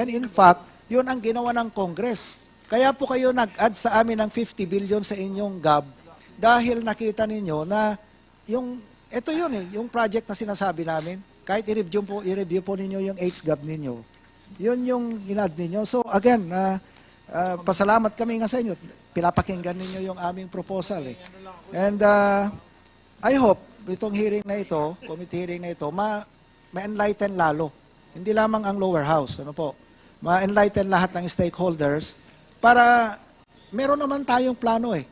And in fact, yun ang ginawa ng Congress. Kaya po kayo nag-add sa amin ng 50 billion sa inyong GAB dahil nakita ninyo na yung, ito yun eh, yung project na sinasabi namin, kahit i-review po, i-review po ninyo yung HGAB ninyo, yun yung in-add ninyo. So again, uh, uh, pasalamat kami nga sa inyo. Pinapakinggan ninyo yung aming proposal eh. And uh, I hope itong hearing na ito, committee hearing na ito, ma ma-enlighten lalo. Hindi lamang ang lower house, ano po. Ma-enlighten lahat ng stakeholders para meron naman tayong plano eh.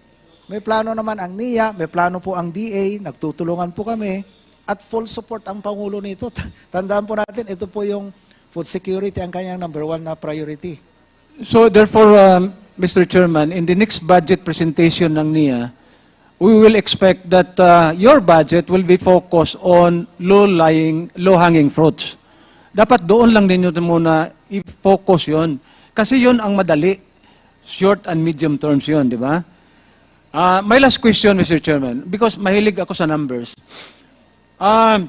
May plano naman ang NIA, may plano po ang DA, nagtutulungan po kami, at full support ang Pangulo nito. Tandaan po natin, ito po yung food security ang kanyang number one na priority. So therefore, um, Mr. Chairman, in the next budget presentation ng NIA, we will expect that uh, your budget will be focused on low-lying, low-hanging fruits. Dapat doon lang ninyo muna i-focus yon. Kasi yon ang madali. Short and medium terms yon, di ba? Uh, my last question, Mr. Chairman, because mahilig ako sa numbers. Um,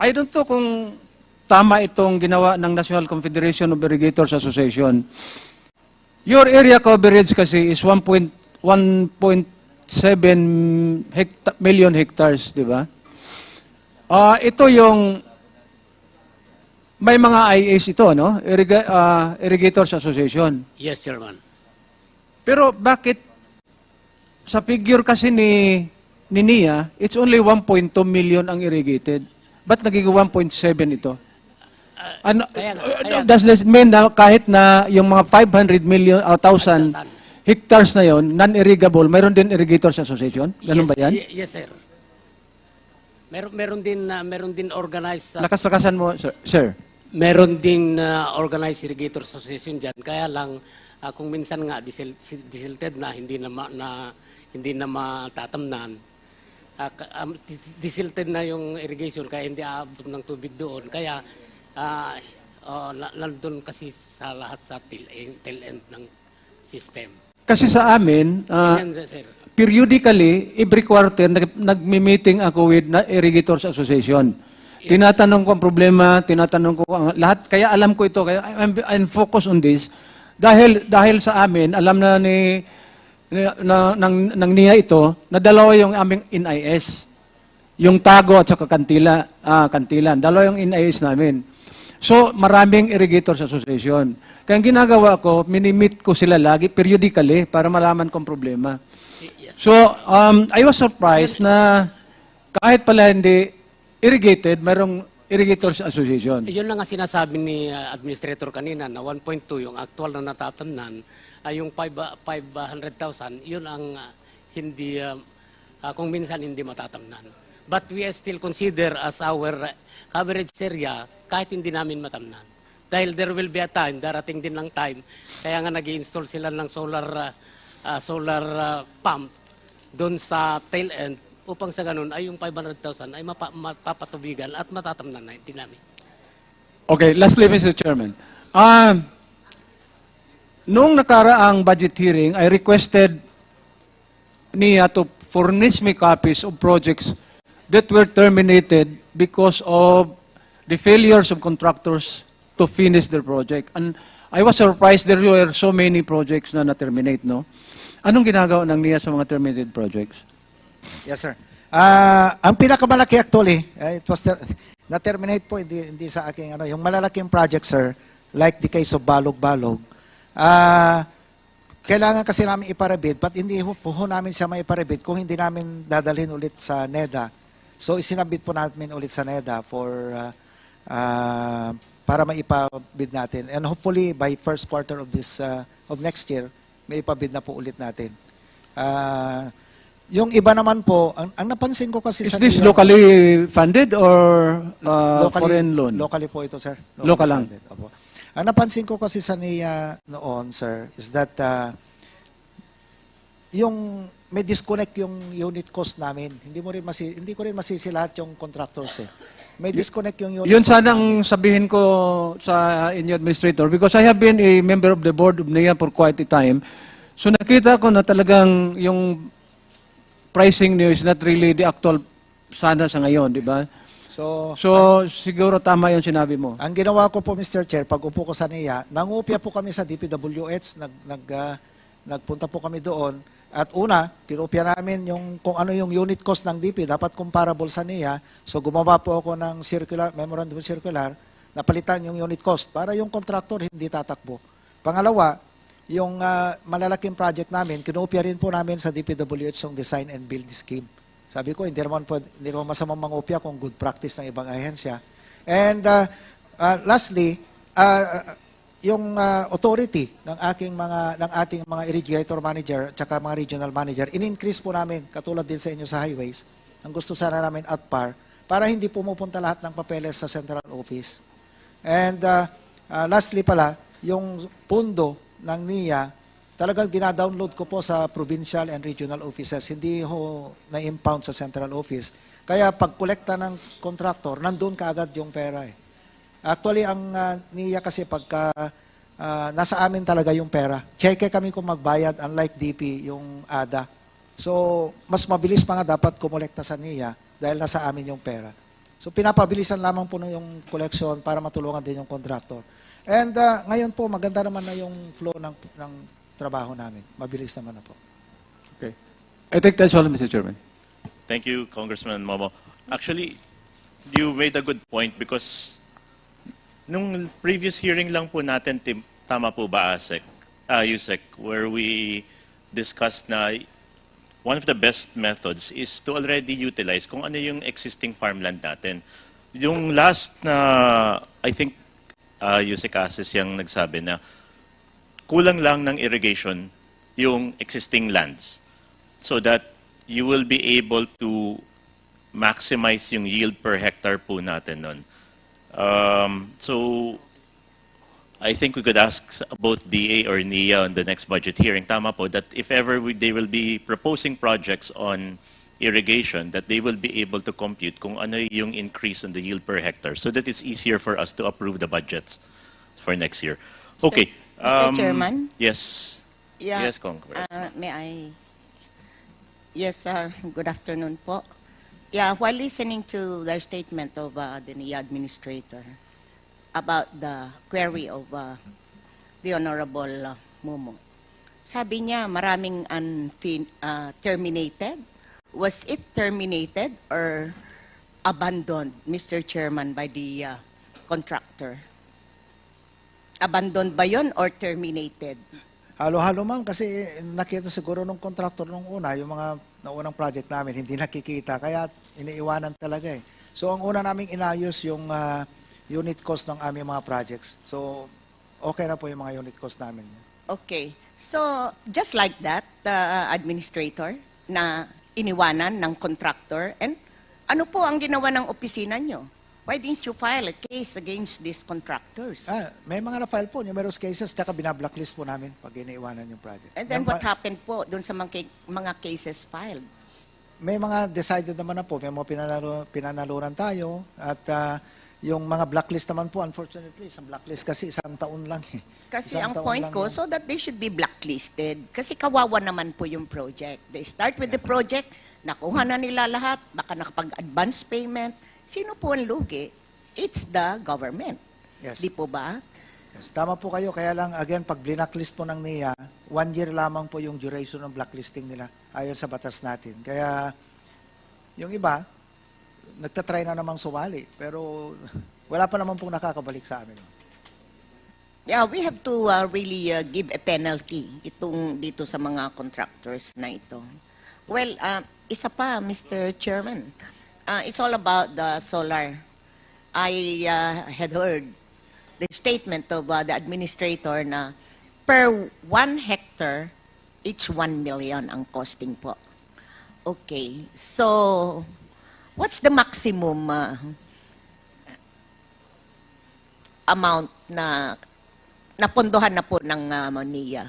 I don't know kung tama itong ginawa ng National Confederation of Irrigators Association. Your area coverage kasi is 1.1.7 hecta- million hectares, di ba? Ah, ito yung may mga IAs ito, no? Irriga- ah, Irrigators Association. Yes, Chairman. Pero bakit sa figure kasi ni ni NIA, it's only 1.2 million ang irrigated. Ba't naging 1.7 ito? Ano, kaya nga, uh, kaya nga. does this mean na kahit na yung mga 500 million, uh, 1,000 Thousand. hectares na yon non-irrigable, mayroon din Irrigators Association? Ganun yes, ba yan? y- yes, sir. Meron meron din uh, meron din organized uh, Lakas-lakasan mo, sir. sir. Meron din uh, organized irrigator association diyan. Kaya lang uh, kung minsan nga disil, si- disilted na hindi na ma- na hindi na matatamnan. Uh, um, dis- disilted na yung irrigation kaya hindi aabot ng tubig doon. Kaya uh, uh, na- nandun kasi sa lahat sa tail end, tail end ng system. Kasi sa amin, ah, Yan, sir. periodically, every quarter, nag, nagmi-meeting ako with na Irrigators Association. Tinatanong ko ang problema, tinatanong ko ang lahat. Kaya alam ko ito, kaya I'm, I'm focused on this. Dahil, dahil sa amin, alam na ni, na, na, ng, ng niya ito, na dalawa yung aming NIS. Yung Tago at saka Kantila, ah, Kantilan. Dalawa yung NIS namin. So, maraming Irrigators Association. Kaya ang ginagawa ko, minimit ko sila lagi, periodically, para malaman kong problema. So, um, I was surprised na kahit pala hindi irrigated, mayroong Irrigators Association. Yun lang nga sinasabi ni uh, Administrator kanina na 1.2 yung actual na natatamnan ay yung 5, 500,000 yun ang uh, hindi uh, uh, kung minsan hindi matatamnan. But we still consider as our uh, coverage area kahit hindi namin matamnan. Dahil there will be a time, darating din ng time, kaya nga nag install sila ng solar uh, uh, solar uh, pump doon sa tail end upang sa ganun ay yung 500,000 ay mapa, mapapatubigan at matatamnan na namin. Okay, lastly, Mr. Chairman. Um, noong nakaraang budget hearing, I requested niya to furnish me copies of projects that were terminated because of the failures of contractors to finish their project. And I was surprised there were so many projects na na-terminate, no? Anong ginagawa ng niya sa mga terminated projects? Yes, sir. Ah, ang pinakamalaki actually, uh, it was ter- na-terminate po hindi, hindi sa aking ano, yung malalaking project, sir, like the case of Balog-Balog. Ah, kailangan kasi namin iparabid, but hindi ho, po ho namin siya maiparabid kung hindi namin dadalhin ulit sa NEDA. So isinabit po namin ulit sa NEDA for ah, ah, para maipabid natin. And hopefully by first quarter of this ah, of next year, may ipabid na po ulit natin. Ah, yung iba naman po, ang, ang napansin ko kasi Is sa this NIA- locally funded or uh, foreign loan? Locally po ito, sir. Local lang. funded, Opo. Ang napansin ko kasi sa NIA noon, sir, is that uh, yung may disconnect yung unit cost namin. Hindi mo rin masi, hindi ko rin masisi lahat yung contractors eh. May disconnect yung unit Yun cost sanang sabihin ko sa inyo administrator because I have been a member of the board of NIA for quite a time. So nakita ko na talagang yung pricing niyo is not really the actual sana sa ngayon, di ba? So, So, siguro tama yung sinabi mo. ang ginawa ko po, Mr. Chair, pag upo ko sa NIA, nangupya po kami sa DPWH, nag, nag, ah, nagpunta po kami doon. At una, tinupya namin yung, kung ano yung unit cost ng DP, dapat comparable sa NIA. So gumawa po ako ng circular, memorandum circular, napalitan yung unit cost para yung contractor hindi tatakbo. Pangalawa, yung ah, malalaking project namin, kinupya rin po namin sa DPWH yung design and build scheme. Sabi ko, hindi naman, po, hindi naman masamang mangupya kung good practice ng ibang ahensya. And uh, uh, lastly, uh, yung uh, authority ng aking mga ng ating mga irrigator manager at saka mga regional manager, in-increase po namin katulad din sa inyo sa highways. Ang gusto sana namin at par para hindi pumupunta lahat ng papeles sa central office. And uh, uh, lastly pala, yung pundo ng NIA, talagang dinadownload ko po sa provincial and regional offices. Hindi ho na-impound sa central office. Kaya pag kolekta ng contractor, nandun kaagad yung pera eh. Actually, ang uh, NIA kasi pagka uh, nasa amin talaga yung pera. Cheque kami kung magbayad, unlike DP, yung ADA. So, mas mabilis pa nga dapat kumolekta sa NIA dahil nasa amin yung pera. So, pinapabilisan lamang po yung collection para matulungan din yung contractor. And uh, ngayon po, maganda naman na yung flow ng, ng trabaho namin. Mabilis naman na po. Okay. I think that's all, Mr. Chairman. Thank you, Congressman Momo. Actually, you made a good point because nung previous hearing lang po natin, tim- tama po ba, ASEC, ah, USEC, where we discussed na one of the best methods is to already utilize kung ano yung existing farmland natin. Yung last na, I think, uh, USEC Asis yung nagsabi na kulang lang ng irrigation yung existing lands so that you will be able to maximize yung yield per hectare po natin nun. Um, so, I think we could ask both DA or NIA on the next budget hearing, tama po, that if ever we, they will be proposing projects on irrigation, that they will be able to compute kung ano yung increase in the yield per hectare so that it's easier for us to approve the budgets for next year. Okay. Mr. um, Chairman? Yes. Yeah. Yes, Congress. Uh, may I? Yes, uh, good afternoon po. Yeah, while listening to the statement of uh, the NIA administrator about the query of uh, the Honorable uh, Momo, sabi niya maraming unfin- uh, terminated. Was it terminated or abandoned, Mr. Chairman, by the uh, contractor? Abandoned ba yon or terminated? Halo-halo ma'am kasi nakita siguro nung contractor nung una, yung mga naunang project namin, hindi nakikita. Kaya iniiwanan talaga eh. So ang una naming inayos yung ah, unit cost ng aming mga projects. So okay na po yung mga unit cost namin. Okay. So, just like that, the administrator na iniwanan ng contractor, and ano po ang ginawa ng opisina nyo? Why didn't you file a case against these contractors? Ah, may mga na-file po, numerous cases, tsaka binablacklist po namin pag iniiwanan yung project. And then Yung what happened po dun sa mga, mga cases filed? may mga decided naman na po, may mga pinanalo, pinanalunan tayo at ah, yung mga blacklist naman po, unfortunately, isang blacklist kasi isang taon lang eh. Kasi Isang ang point lang ko, yun. so that they should be blacklisted. Kasi kawawa naman po yung project. They start with the project, nakuha na nila lahat, baka nakapag-advance payment. Sino po ang lugi? It's the government. Yes. Di po ba? Yes, tama po kayo. Kaya lang, again, pag blacklist po ng NIA, one year lamang po yung duration ng blacklisting nila ayon sa batas natin. Kaya, yung iba, nagtatry na namang sumali. Pero, wala pa naman pong nakakabalik sa amin. Yeah, we have to uh, really uh, give a penalty itong dito sa mga contractors na ito. Well, uh, isa pa, Mr. Chairman. Uh, it's all about the solar. I uh, had heard the statement of uh, the administrator na per one hectare, each one million ang costing po. Okay, so what's the maximum uh, amount na napondohan na po ng uh, NIA.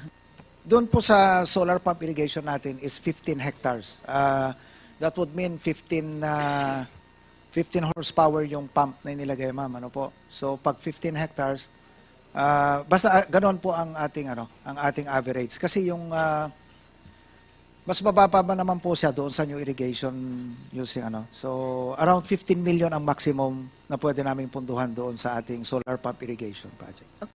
Doon po sa solar pump irrigation natin is 15 hectares. Ah, that would mean 15 na 15 horsepower yung pump na inilagay, ma'am. Ano po? So, pag 15 hectares, ah, basta ah, ganoon po ang ating, ano, ang ating average. Kasi yung, ah, Mas mababa ba naman po siya doon sa new irrigation using ano. So around 15 million ang maximum na pwede namin punduhan doon sa ating solar pump irrigation project.